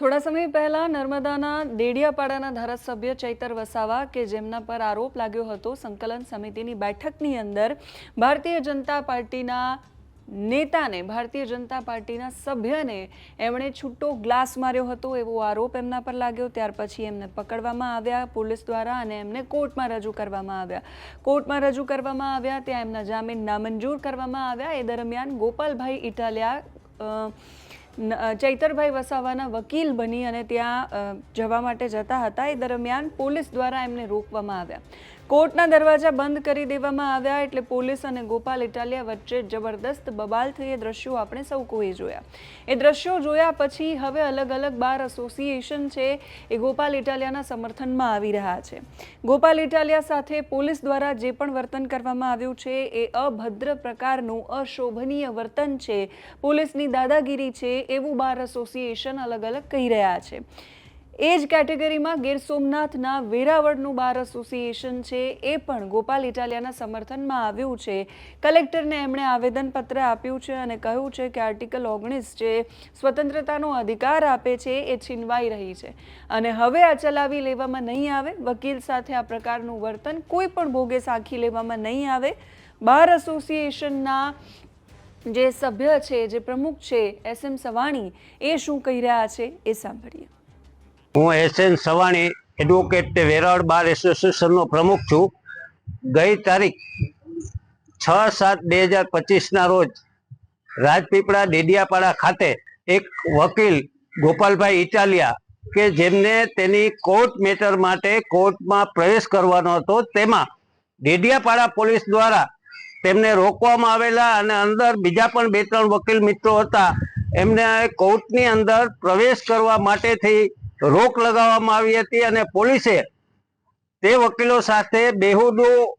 થોડા સમય પહેલા નર્મદાના દેડિયાપાડાના ધારાસભ્ય ચૈતર વસાવા કે જેમના પર આરોપ લાગ્યો હતો સંકલન સમિતિની બેઠકની અંદર, ભારતીય જનતા પાર્ટીના નેતાને, ભારતીય જનતા પાર્ટીના સભ્યને એમણે છૂટો ગ્લાસ માર્યો હતો એવો આરોપ એમના પર લાગ્યો. ત્યાર પછી એમને પકડવામાં આવ્યા પોલીસ દ્વારા અને એમને કોર્ટમાં રજૂ કરવામાં આવ્યા. કોર્ટમાં રજૂ કરવામાં આવ્યા, ત્યાં એમના જામીન નામંજૂર કરવામાં આવ્યા. એ દરમિયાન ગોપાલભાઈ ઇટાલિયા ચૈતરભાઈ વસાવાના વકીલ બની અને ત્યાં જવા માટે જતા હતા. એ દરમિયાન પોલીસ દ્વારા એમને રોકવામાં આવ્યા. કોર્ટના દરવાજા બંધ કરી દેવામાં આવ્યા એટલે પોલીસ અને ગોપાલ ઇટાલિયા વચ્ચે જબરદસ્ત બબાલ થઈ એ દ્રશ્યો આપણે સૌ કોઈ જોયા. એ દ્રશ્યો જોયા પછી હવે અલગ અલગ બાર એસોસિએશન છે એ ગોપાલ ઇટાલિયાના સમર્થનમાં આવી રહ્યા છે. ગોપાલ ઇટાલિયા સાથે પોલીસ દ્વારા જે પણ વર્તન કરવામાં આવ્યું છે એ અભદ્ર પ્રકારનું અશોભનીય વર્તન છે. પોલીસની દાદાગીરી છે એવું બાર એસોસિએશન અલગ અલગ કહી રહ્યા છે. એ જ કેટેગરીમાં ગીર સોમનાથના વેરાવળનું બાર એસોસિએશન છે, એ પણ ગોપાલ ઇટાલિયાના સમર્થનમાં આવ્યું છે. કલેક્ટરને એમણે આવેદનપત્ર આપ્યું છે અને કહ્યું છે કે આર્ટિકલ ઓગણીસ જે સ્વતંત્રતાનો અધિકાર આપે છે, એ છીનવાઈ રહી છે. અને હવે આ ચલાવી લેવામાં નહીં આવે, વકીલ સાથે આ પ્રકારનું વર્તન કોઈ પણ ભોગે સાખી લેવામાં નહીં આવે. બાર એસોસિએશનના જે સભ્ય છે, જે પ્રમુખ છે, એસ એમ સવાણી, એ શું કહી રહ્યા છે, એ સાંભળીએ. હું S N Savani advocate Veraval bar એસોસિએશનનો પ્રમુખ છું. ગઈ તારીખ છ સાત બે હજાર પચીસના રોજ રાજપીપળા ડેડિયાપાડા ખાતે એક વકીલ ગોપાલભાઈ ઇટાલિયા કે જેમને તેની કોર્ટ મેટર માટે કોર્ટમાં પ્રવેશ કરવાનો હતો, તેમાં ડેડિયાપાડા પોલીસ દ્વારા તેમને રોકવામાં આવેલા અને અંદર બીજા પણ બે ત્રણ વકીલ મિત્રો હતા. એમને કોર્ટની અંદર પ્રવેશ કરવા માટેથી રોક લગાવવામાં આવી હતી અને પોલીસે તે વકીલો સાથે બેહુદું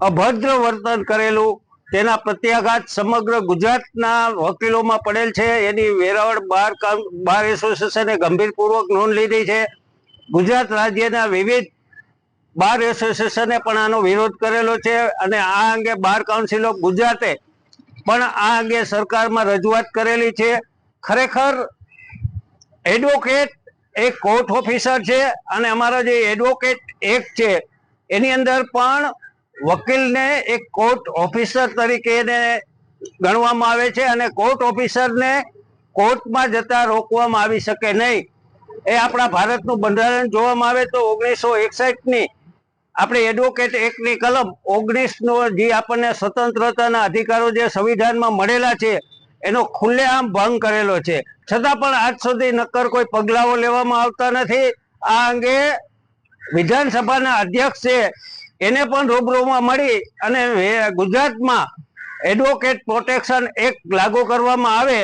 અભદ્ર વર્તન કરેલું. તેના પ્રત્યાઘાત સમગ્ર ગુજરાતના વકીલોમાં પડેલ છે. એની વેરાવળ બાર બાર એસોસિએશને ગંભીરપૂર્વક નોંધ લીધી છે. ગુજરાત રાજ્યના વિવિધ બાર એસોસિએશને પણ આનો વિરોધ કરેલો છે અને આ અંગે બાર કાઉન્સિલ ઓફ ગુજરાતે પણ આ અંગે સરકારમાં રજૂઆત કરેલી છે. ખરેખર એડવોકેટ એક કોર્ટ ઓફિસર છે અને અમારો જે એડવોકેટ એક્ટ છે. એની અંદર પણ વકીલને એક કોર્ટ ઓફિસર તરીકે એને ગણવામાં આવે છે અને કોર્ટ ઓફિસરને કોર્ટમાં જતા રોકવામાં આવી શકે નહીં. એ આપણા ભારતનું બંધારણ જોવામાં આવે તો ઓગણીસો એકસઠની આપણે એડવોકેટ એક્ટની કલમ ઓગણીસનો જે આપણને સ્વતંત્રતાના અધિકારો જે સંવિધાનમાં મળેલા છે એનો ખુલ્લેઆમ ભંગ કરેલો છે. છતાં પણ આજ સુધી નક્કર કોઈ પગલાઓ લેવામાં આવતા નથી. આ અંગે વિધાનસભાના અધ્યક્ષ છે એને પણ રૂબરૂમાં મળી અને ગુજરાતમાં એડવોકેટ પ્રોટેક્શન એક્ટ લાગુ કરવામાં આવે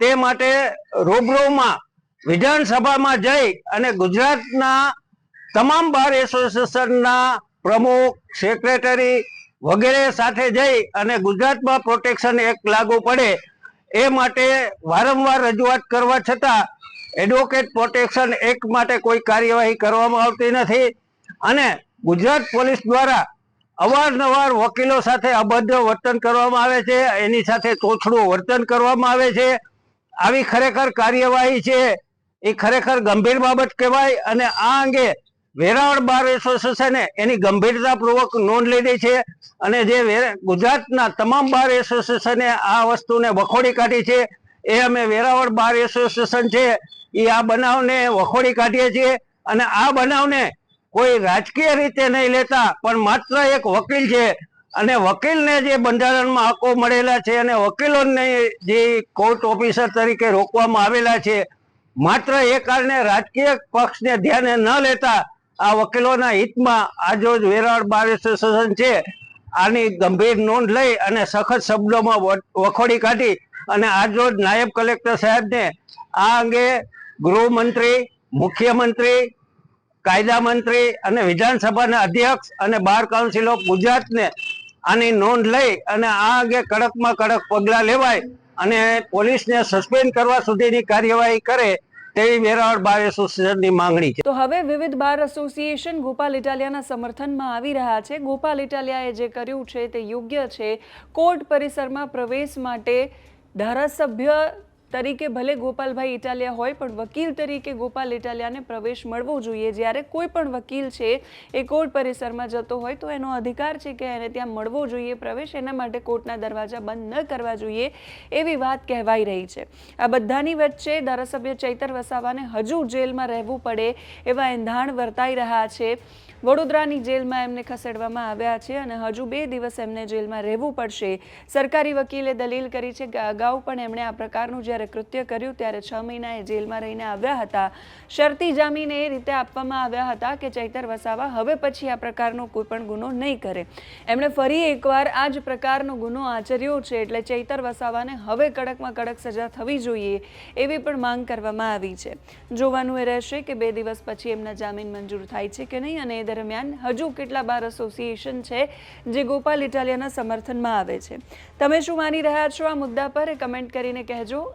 તે માટે રૂબરૂમાં વિધાનસભામાં જઈ અને ગુજરાતના તમામ બાર એસોસિએશનના પ્રમુખ, સેક્રેટરી વગેરે સાથે જઈ અને ગુજરાતમાં પ્રોટેક્શન એક્ટ લાગુ પડે એ માટે વારંવાર રજૂઆત કરવા છતાં એડવોકેટ પ્રોટેક્શન એક્ટ માટે કોઈ કાર્યવાહી કરવામાં આવતી નથી અને ગુજરાત પોલીસ દ્વારા અવારનવાર વકીલો સાથે અભદ્ર વર્તન કરવામાં આવે છે, એની સાથે તોછડું વર્તન કરવામાં આવે છે. આવી ખરેખર કાર્યવાહી છે, એ ખરેખર ગંભીર બાબત કહેવાય અને આ અંગે વેરાવળ બાર એસોસિએશને એની ગંભીરતાપૂર્વક નોંધ લીધી છે અને જે ગુજરાતના તમામ બાર એસોસિએશને આ વસ્તુને વખોડી કાઢી છે. એ અમે વેરાવળ બાર એસોસિએશન છે, એ આ બનાવને વખોડી કાઢીએ છીએ અને આ બનાવને કોઈ રાજકીય રીતે નહીં લેતા, પણ માત્ર એક વકીલ છે. અને વકીલને જે બંધારણમાં હકો મળેલા છે અને વકીલોને જે કોર્ટ ઓફિસર તરીકે રોકવામાં આવેલા છે, માત્ર એ કારણે રાજકીય પક્ષને ધ્યાને ન લેતા આ વકીલોના હિતમાં આજરોજ વેરાવળ બાર એસોસિએશન છે. આની ગંભીર નોંધ લઈ અને સખત શબ્દોમાં વખોડી કાઢી અને આજરોજ નાયબ કલેક્ટર સાહેબને આ અંગે ગૃહમંત્રી, મુખ્યમંત્રી કાયદા મંત્રી અને વિધાનસભાના અધ્યક્ષ અને બાર કાઉન્સિલ ઓફ ગુજરાતને આની નોંધ લઈ અને આ અંગે કડકમાં કડક પગલાં લેવાય અને પોલીસને સસ્પેન્ડ કરવા સુધીની કાર્યવાહી કરે તેવી વેરાવળ બાર એસોસિએશનની માંગણી છે. તો હવે વિવિધ બાર એસોસિએશન ગોપાલ ઇટાલિયાના સમર્થનમાં આવી રહ્યા છે. ગોપાલ ઇટાલિયાએ જે કર્યું છે તે યોગ્ય છે. કોર્ટ પરિસરમાં પ્રવેશ માટે ધારાસભ્ય તરીકે ભલે ગોપાલભાઈ ઇટાલિયા હોય, પણ વકીલ તરીકે ગોપાલ ઇટાલિયાને પ્રવેશ મળવો જોઈએ. જ્યારે કોઈ પણ વકીલ છે, એ કોર્ટ પરિસરમાં જતો હોય, તો એનો અધિકાર છે કે એને ત્યાં મળવો જોઈએ પ્રવેશ. એના માટે કોર્ટના દરવાજા બંધ ન કરવા જોઈએ એવી વાત કહેવાઈ રહી છે. આ બધાની વચ્ચે ધારાસભ્ય ચૈતર વસાવાને હજુ જેલમાં રહેવું પડે એવા એંધાણ વર્તાઈ રહ્યા છે. વડોદરાની જેલમાં એમને ખસેડવામાં આવ્યા છે અને હજુ બે દિવસ એમને જેલમાં રહેવું પડશે. સરકારી વકીલે દલીલ કરી છે કે અગાઉ પણ એમણે આ પ્રકારનું જ્યારે કૃત્ય કર્યું ત્યારે છ મહિના એ જેલમાં રહીને આવ્યા હતા. શરતી જામીન એ રીતે આપવામાં આવ્યા હતા કે ચૈતર વસાવા હવે પછી આ પ્રકારનો કોઈ પણ ગુનો નહીં કરે. એમણે ફરી એકવાર આ જ પ્રકારનો ગુનો આચર્યો છે એટલે ચૈતર વસાવાને હવે કડકમાં કડક સજા થવી જોઈએ એવી પણ માંગ કરવામાં આવી છે. જોવાનું એ રહેશે કે બે દિવસ પછી એમના જામીન મંજૂર થાય છે કે નહીં અને એ દરમિયાન હજુ કેટલા બાર એસોસિએશન છે જે ગોપાલ ઇટાલિયાના સમર્થનમાં આવે છે. તમે શું માની રહ્યા છો? આ મુદ્દા પર કમેન્ટ કરીને કહેજો.